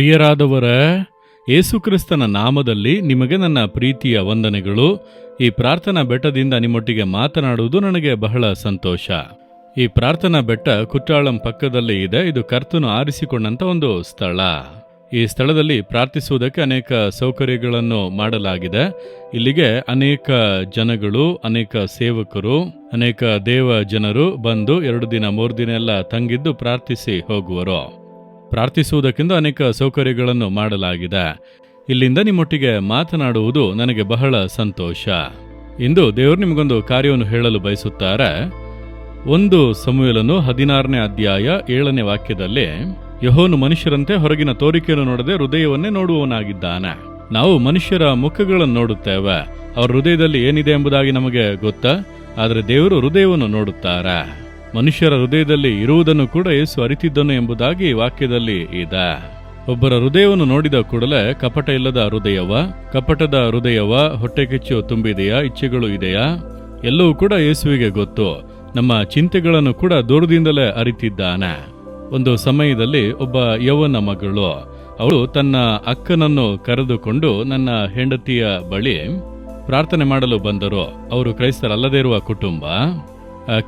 ಪ್ರಿಯರಾದವರ, ಯೇಸುಕ್ರಿಸ್ತನ ನಾಮದಲ್ಲಿ ನಿಮಗೆ ನನ್ನ ಪ್ರೀತಿಯ ವಂದನೆಗಳು. ಈ ಪ್ರಾರ್ಥನಾ ಬೆಟ್ಟದಿಂದ ನಿಮ್ಮೊಟ್ಟಿಗೆ ಮಾತನಾಡುವುದು ನನಗೆ ಬಹಳ ಸಂತೋಷ. ಈ ಪ್ರಾರ್ಥನಾ ಬೆಟ್ಟ ಕುಟ್ಟಾಳಂ ಪಕ್ಕದಲ್ಲಿ ಇದೆ. ಇದು ಕರ್ತನು ಆರಿಸಿಕೊಂಡಂತ ಒಂದು ಸ್ಥಳ. ಈ ಸ್ಥಳದಲ್ಲಿ ಪ್ರಾರ್ಥಿಸುವುದಕ್ಕೆ ಅನೇಕ ಸೌಕರ್ಯಗಳನ್ನು ಮಾಡಲಾಗಿದೆ. ಇಲ್ಲಿಗೆ ಅನೇಕ ಜನಗಳು, ಅನೇಕ ಸೇವಕರು, ಅನೇಕ ದೇವ ಜನರು ಬಂದು ಎರಡು ದಿನ, ಮೂರು ದಿನ ಎಲ್ಲ ತಂಗಿದ್ದು ಪ್ರಾರ್ಥಿಸಿ ಹೋಗುವರು. ಪ್ರಾರ್ಥಿಸುವುದಕ್ಕಿಂತ ಅನೇಕ ಸೌಕರ್ಯಗಳನ್ನು ಮಾಡಲಾಗಿದೆ. ಇಲ್ಲಿಂದ ನಿಮ್ಮೊಟ್ಟಿಗೆ ಮಾತನಾಡುವುದು ನನಗೆ ಬಹಳ ಸಂತೋಷ. ಇಂದು ದೇವರು ನಿಮಗೊಂದು ಕಾರ್ಯವನ್ನು ಹೇಳಲು ಬಯಸುತ್ತಾರೆ. ಒಂದು ಸಮುವೇಲನು ಹದಿನಾರನೇ ಅಧ್ಯಾಯ ಏಳನೇ ವಾಕ್ಯದಲ್ಲಿ ಯಹೋನು ಮನುಷ್ಯರಂತೆ ಹೊರಗಿನ ತೋರಿಕೆಯನ್ನು ನೋಡದೆ ಹೃದಯವನ್ನೇ ನೋಡುವವನಾಗಿದ್ದಾನೆ. ನಾವು ಮನುಷ್ಯರ ಮುಖಗಳನ್ನು ನೋಡುತ್ತೇವೆ. ಅವರ ಹೃದಯದಲ್ಲಿ ಏನಿದೆ ಎಂಬುದಾಗಿ ನಮಗೆ ಗೊತ್ತಾ? ಆದರೆ ದೇವರು ಹೃದಯವನ್ನು ನೋಡುತ್ತಾರೆ. ಮನುಷ್ಯರ ಹೃದಯದಲ್ಲಿ ಇರುವುದನ್ನು ಕೂಡ ಯೇಸು ಅರಿತಿದ್ದನು ಎಂಬುದಾಗಿ ವಾಕ್ಯದಲ್ಲಿ ಇದೆ. ಒಬ್ಬರ ಹೃದಯವನ್ನು ನೋಡಿದ ಕೂಡಲೇ, ಕಪಟ ಇಲ್ಲದ ಹೃದಯವ, ಕಪಟದ ಹೃದಯವ, ಹೊಟ್ಟೆ ಕಿಚ್ಚು ತುಂಬಿದೆಯಾ, ಇಚ್ಛೆಗಳು ಇದೆಯಾ? ಎಲ್ಲವೂ ಕೂಡ ಯೇಸುವಿಗೆ ಗೊತ್ತು. ನಮ್ಮ ಚಿಂತೆಗಳನ್ನು ಕೂಡ ದೂರದಿಂದಲೇ ಅರಿತಿದ್ದಾನೆ. ಒಂದು ಸಮಯದಲ್ಲಿ ಒಬ್ಬ ಯೌವನ ಮಗಳು, ಅವಳು ತನ್ನ ಅಕ್ಕನನ್ನು ಕರೆದುಕೊಂಡು ನನ್ನ ಹೆಂಡತಿಯ ಬಳಿ ಪ್ರಾರ್ಥನೆ ಮಾಡಲು ಬಂದರು. ಅವರು ಕ್ರೈಸ್ತರಲ್ಲದೇ ಇರುವ ಕುಟುಂಬ.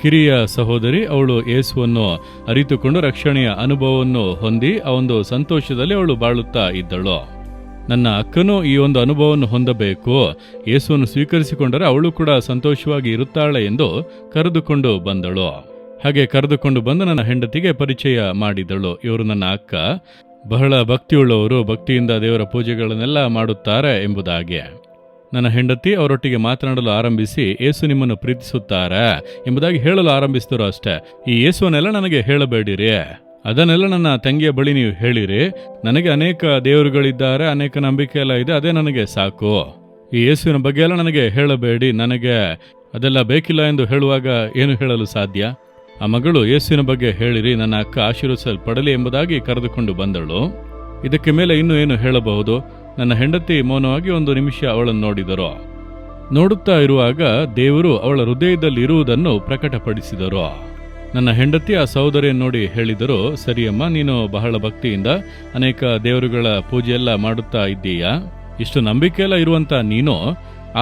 ಕಿರಿಯ ಸಹೋದರಿ, ಅವಳು ಯೇಸುವನ್ನು ಅರಿತುಕೊಂಡು ರಕ್ಷಣೆಯ ಅನುಭವವನ್ನು ಹೊಂದಿ ಆ ಒಂದು ಸಂತೋಷದಲ್ಲಿ ಅವಳು ಬಾಳುತ್ತಾ ಇದ್ದಳು. ನನ್ನ ಅಕ್ಕನೂ ಈ ಒಂದು ಅನುಭವವನ್ನು ಹೊಂದಬೇಕು. ಯೇಸುವನ್ನು ಸ್ವೀಕರಿಸಿಕೊಂಡರೆ ಅವಳು ಕೂಡ ಸಂತೋಷವಾಗಿ ಇರುತ್ತಾಳೆ ಎಂದು ಕರೆದುಕೊಂಡು ಬಂದಳು. ಹಾಗೆ ಕರೆದುಕೊಂಡು ಬಂದು ನನ್ನ ಹೆಂಡತಿಗೆ ಪರಿಚಯ ಮಾಡಿದಳು. ಇವರು ನನ್ನ ಅಕ್ಕ. ಬಹಳ ಭಕ್ತಿಯುಳ್ಳವರು. ಭಕ್ತಿಯಿಂದ ದೇವರ ಪೂಜೆಗಳನ್ನೆಲ್ಲ ಮಾಡುತ್ತಾರೆ ಎಂಬುದಾಗಿ. ನನ್ನ ಹೆಂಡತಿ ಅವರೊಟ್ಟಿಗೆ ಮಾತನಾಡಲು ಆರಂಭಿಸಿ ಏಸು ನಿಮ್ಮನ್ನು ಪ್ರೀತಿಸುತ್ತಾರಾ ಎಂಬುದಾಗಿ ಹೇಳಲು ಆರಂಭಿಸಿದರು ಅಷ್ಟೇ. ಈ ಯೇಸುವನ್ನೆಲ್ಲ ನನಗೆ ಹೇಳಬೇಡಿರಿ. ಅದನ್ನೆಲ್ಲ ನನ್ನ ತಂಗಿಯ ಬಳಿ ನೀವು ಹೇಳಿರಿ. ನನಗೆ ಅನೇಕ ದೇವರುಗಳಿದ್ದಾರೆ, ಅನೇಕ ನಂಬಿಕೆ ಎಲ್ಲ ಇದೆ, ಅದೇ ನನಗೆ ಸಾಕು. ಈ ಯೇಸುವಿನ ಬಗ್ಗೆ ಎಲ್ಲ ನನಗೆ ಹೇಳಬೇಡಿ. ನನಗೆ ಅದೆಲ್ಲ ಬೇಕಿಲ್ಲ ಎಂದು ಹೇಳುವಾಗ ಏನು ಹೇಳಲು ಸಾಧ್ಯ? ಆ ಮಗಳು ಯೇಸುವಿನ ಬಗ್ಗೆ ಹೇಳಿರಿ, ನನ್ನ ಅಕ್ಕ ಆಶೀರ್ವಿಸಲ್ಪಡಲಿ ಎಂಬುದಾಗಿ ಕರೆದುಕೊಂಡು ಬಂದಳು. ಇದಕ್ಕೆ ಮೇಲೆ ಇನ್ನೂ ಏನು ಹೇಳಬಹುದು? ನನ್ನ ಹೆಂಡತಿ ಮೌನವಾಗಿ ಒಂದು ನಿಮಿಷ ಅವಳನ್ನು ನೋಡಿದರು. ನೋಡುತ್ತಾ ಇರುವಾಗ ದೇವರು ಅವಳ ಹೃದಯದಲ್ಲಿ ಇರುವುದನ್ನು ಪ್ರಕಟಪಡಿಸಿದರು. ನನ್ನ ಹೆಂಡತಿ ಆ ಸಹೋದರಿಯನ್ನು ನೋಡಿ ಹೇಳಿದರು, ಸರಿಯಮ್ಮ, ನೀನು ಬಹಳ ಭಕ್ತಿಯಿಂದ ಅನೇಕ ದೇವರುಗಳ ಪೂಜೆಯೆಲ್ಲ ಮಾಡುತ್ತಾ ಇದ್ದೀಯಾ? ಇಷ್ಟು ನಂಬಿಕೆಯೆಲ್ಲ ಇರುವಂತ ನೀನು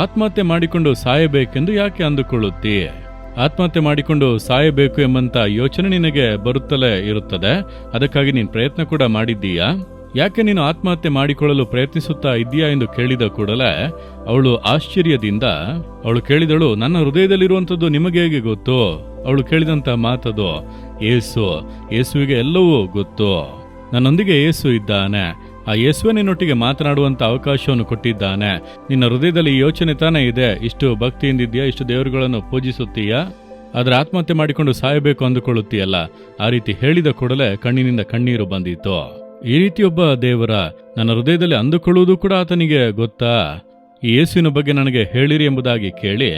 ಆತ್ಮಹತ್ಯೆ ಮಾಡಿಕೊಂಡು ಸಾಯಬೇಕೆಂದು ಯಾಕೆ ಅಂದುಕೊಳ್ಳುತ್ತಿ? ಆತ್ಮಹತ್ಯೆ ಮಾಡಿಕೊಂಡು ಸಾಯಬೇಕು ಎಂಬಂತ ಯೋಚನೆ ನಿನಗೆ ಬರುತ್ತಲೇ ಇರುತ್ತದೆ, ಅದಕ್ಕಾಗಿ ನೀನು ಪ್ರಯತ್ನ ಕೂಡ ಮಾಡಿದ್ದೀಯಾ? ಯಾಕೆ ನೀನು ಆತ್ಮಹತ್ಯೆ ಮಾಡಿಕೊಳ್ಳಲು ಪ್ರಯತ್ನಿಸುತ್ತಾ ಇದೆಯಾ ಎಂದು ಕೇಳಿದ ಕೂಡಲೇ ಅವಳು ಆಶ್ಚರ್ಯದಿಂದ, ಅವಳು ಕೇಳಿದಳು, ನನ್ನ ಹೃದಯದಲ್ಲಿರುವಂಥದ್ದು ನಿಮಗೆ ಹೇಗೆ ಗೊತ್ತು? ಅವಳು ಕೇಳಿದಂತ ಮಾತದು, ಏಸು, ಏಸುವಿಗೆ ಎಲ್ಲವೂ ಗೊತ್ತು. ನನ್ನೊಂದಿಗೆ ಏಸು ಇದ್ದಾನೆ. ಆ ಯೇಸುವೆ ನಿನ್ನೊಟ್ಟಿಗೆ ಮಾತನಾಡುವಂತ ಅವಕಾಶವನ್ನು ಕೊಟ್ಟಿದ್ದಾನೆ. ನಿನ್ನ ಹೃದಯದಲ್ಲಿ ಯೋಚನೆ ತಾನೇ ಇದೆ? ಇಷ್ಟು ಭಕ್ತಿಯಿಂದಿದ್ಯಾ ಇಷ್ಟು ದೇವರುಗಳನ್ನು ಪೂಜಿಸುತ್ತೀಯಾ? ಆದ್ರೆ ಆತ್ಮಹತ್ಯೆ ಮಾಡಿಕೊಂಡು ಸಾಯಬೇಕು ಅಂದುಕೊಳ್ಳುತ್ತೀಯಲ್ಲ? ಆ ರೀತಿ ಹೇಳಿದ ಕೂಡಲೇ ಕಣ್ಣಿನಿಂದ ಕಣ್ಣೀರು ಬಂದಿತ್ತು. ಈ ರೀತಿ ಒಬ್ಬ ದೇವರ ನನ್ನ ಹೃದಯದಲ್ಲಿ ಅಂದುಕೊಳ್ಳುವುದು ಕೂಡ ಆತನಿಗೆ ಗೊತ್ತಾ? ಈ ಯೇಸುವಿನ ಬಗ್ಗೆ ನನಗೆ ಹೇಳಿರಿ ಎಂಬುದಾಗಿ ಕೇಳಿ,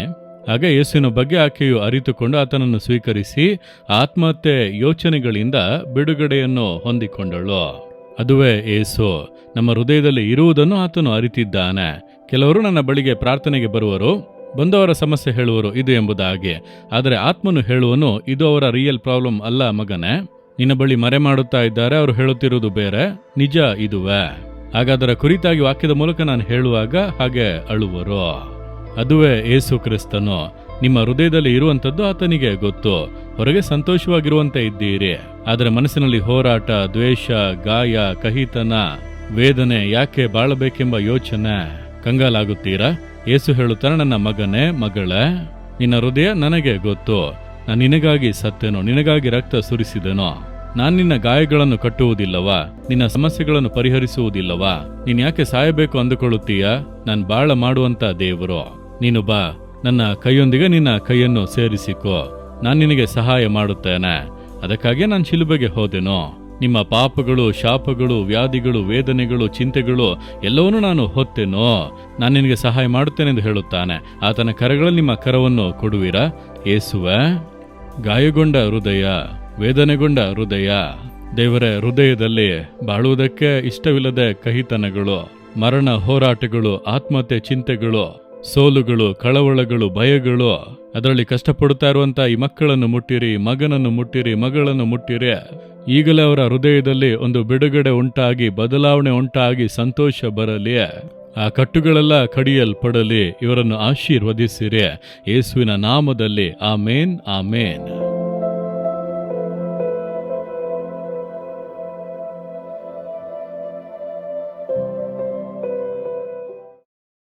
ಆಗ ಯೇಸುವಿನ ಬಗ್ಗೆ ಆಕೆಯು ಅರಿತುಕೊಂಡು ಆತನನ್ನು ಸ್ವೀಕರಿಸಿ ಆತ್ಮಹತ್ಯೆ ಯೋಚನೆಗಳಿಂದ ಬಿಡುಗಡೆಯನ್ನು ಹೊಂದಿಕೊಂಡಳು. ಅದುವೇ ಏಸು ನಮ್ಮ ಹೃದಯದಲ್ಲಿ ಇರುವುದನ್ನು ಆತನು ಅರಿತಿದ್ದಾನೆ. ಕೆಲವರು ನನ್ನ ಬಳಿಗೆ ಪ್ರಾರ್ಥನೆಗೆ ಬರುವರು, ಬಂದವರ ಸಮಸ್ಯೆ ಹೇಳುವರು ಇದು ಎಂಬುದಾಗಿ. ಆದರೆ ಆತ್ಮನು ಹೇಳುವನು, ಇದು ಅವರ ರಿಯಲ್ ಪ್ರಾಬ್ಲಮ್ ಅಲ್ಲ ಮಗನೇ. ನಿನ್ನ ಬಳಿ ಮರೆ ಮಾಡುತ್ತಾ ಇದ್ದಾರೆ, ಅವರು ಹೇಳುತ್ತಿರುವುದು ಬೇರೆ, ನಿಜ ಇದುವೇ. ಹಾಗಾದರ ಕುರಿತಾಗಿ ವಾಕ್ಯದ ಮೂಲಕ ನಾನು ಹೇಳುವಾಗ ಹಾಗೆ ಅಳುವರು. ಅದುವೇ ಏಸು ಕ್ರಿಸ್ತನು, ನಿಮ್ಮ ಹೃದಯದಲ್ಲಿ ಇರುವಂತದ್ದು ಆತನಿಗೆ ಗೊತ್ತು, ಹೊರಗೆ ಸಂತೋಷವಾಗಿರುವಂತೆ ಇದ್ದೀರಿ. ಆದರೆ ಮನಸ್ಸಿನಲ್ಲಿ ಹೋರಾಟ, ದ್ವೇಷ, ಗಾಯ, ಕಹಿತನ, ವೇದನೆ ಯಾಕೆ ಬಾಳಬೇಕೆಂಬ ಯೋಚನೆ ಕಂಗಾಲಾಗುತ್ತೀರಾ? ಏಸು ಹೇಳುತ್ತಾನೆ, ನನ್ನ ಮಗನೇ, ಮಗಳೇ, ನಿನ್ನ ಹೃದಯ ನನಗೆ ಗೊತ್ತು ನಾನು ನಿನಗಾಗಿ ಸತ್ತೆನೋ, ನಿನಗಾಗಿ ರಕ್ತ ಸುರಿಸಿದೆನೋ? ನಾನು ನಿನ್ನ ಗಾಯಗಳನ್ನು ಕಟ್ಟುವುದಿಲ್ಲವಾ, ನಿನ್ನ ಸಮಸ್ಯೆಗಳನ್ನು ಪರಿಹರಿಸುವುದಿಲ್ಲವಾ? ನೀನ್ ಯಾಕೆ ಸಾಯಬೇಕು ಅಂದುಕೊಳ್ಳುತ್ತೀಯಾ? ನಾನು ಬಾಳ ಮಾಡುವಂತ ದೇವರು. ನೀನು ಬಾ, ನನ್ನ ಕೈಯೊಂದಿಗೆ ನಿನ್ನ ಕೈಯನ್ನು ಸೇರಿಸಿಕೋ. ನಾನು ನಿನಗೆ ಸಹಾಯ ಮಾಡುತ್ತೇನೆ. ಅದಕ್ಕಾಗಿ ನಾನು ಶಿಲುಬೆಗೆ ಹೋದೆನೋ? ನಿಮ್ಮ ಪಾಪಗಳು, ಶಾಪಗಳು, ವ್ಯಾಧಿಗಳು, ವೇದನೆಗಳು, ಚಿಂತೆಗಳು ಎಲ್ಲವನ್ನೂ ನಾನು ಹೊತ್ತೆನೋ? ನಾನು ನಿನಗೆ ಸಹಾಯ ಮಾಡುತ್ತೇನೆ ಎಂದು ಹೇಳುತ್ತಾನೆ. ಆತನ ಕರಗಳಲ್ಲಿ ನಿಮ್ಮ ಕರವನ್ನು ಕೊಡುವಿರಾ? ಏಸುವೆ? ಗಾಯಗೊಂಡ ಹೃದಯ, ವೇದನೆಗೊಂಡ ಹೃದಯ, ದೇವರ ಹೃದಯದಲ್ಲಿ ಬಾಳುವುದಕ್ಕೆ ಇಷ್ಟವಿಲ್ಲದ ಕಹಿತನಗಳು, ಮರಣ ಹೋರಾಟಗಳು, ಆತ್ಮಹತ್ಯೆ ಚಿಂತೆಗಳು, ಸೋಲುಗಳು, ಕಳವಳಗಳು, ಭಯಗಳು, ಅದರಲ್ಲಿ ಕಷ್ಟಪಡುತ್ತಾ ಇರುವಂತ ಈ ಮಕ್ಕಳನ್ನು ಮುಟ್ಟಿರಿ, ಮಗನನ್ನು ಮುಟ್ಟಿರಿ, ಮಗಳನ್ನು ಮುಟ್ಟಿರಿ. ಈಗಲೇ ಅವರ ಹೃದಯದಲ್ಲಿ ಒಂದು ಬಿಡುಗಡೆ ಉಂಟಾಗಿ, ಬದಲಾವಣೆ ಉಂಟಾಗಿ, ಸಂತೋಷ ಬರಲಿ. ಆ ಕಟ್ಟುಗಳೆಲ್ಲ ಕಡಿಯಲ್ಪಡಲಿ ಇವರನ್ನು ಆಶೀರ್ವದಿಸಿರೆ. ಯೇಸುವಿನ ನಾಮದಲ್ಲಿ ಆ ಮೇನ್ ಆ ಆಮೇನ್.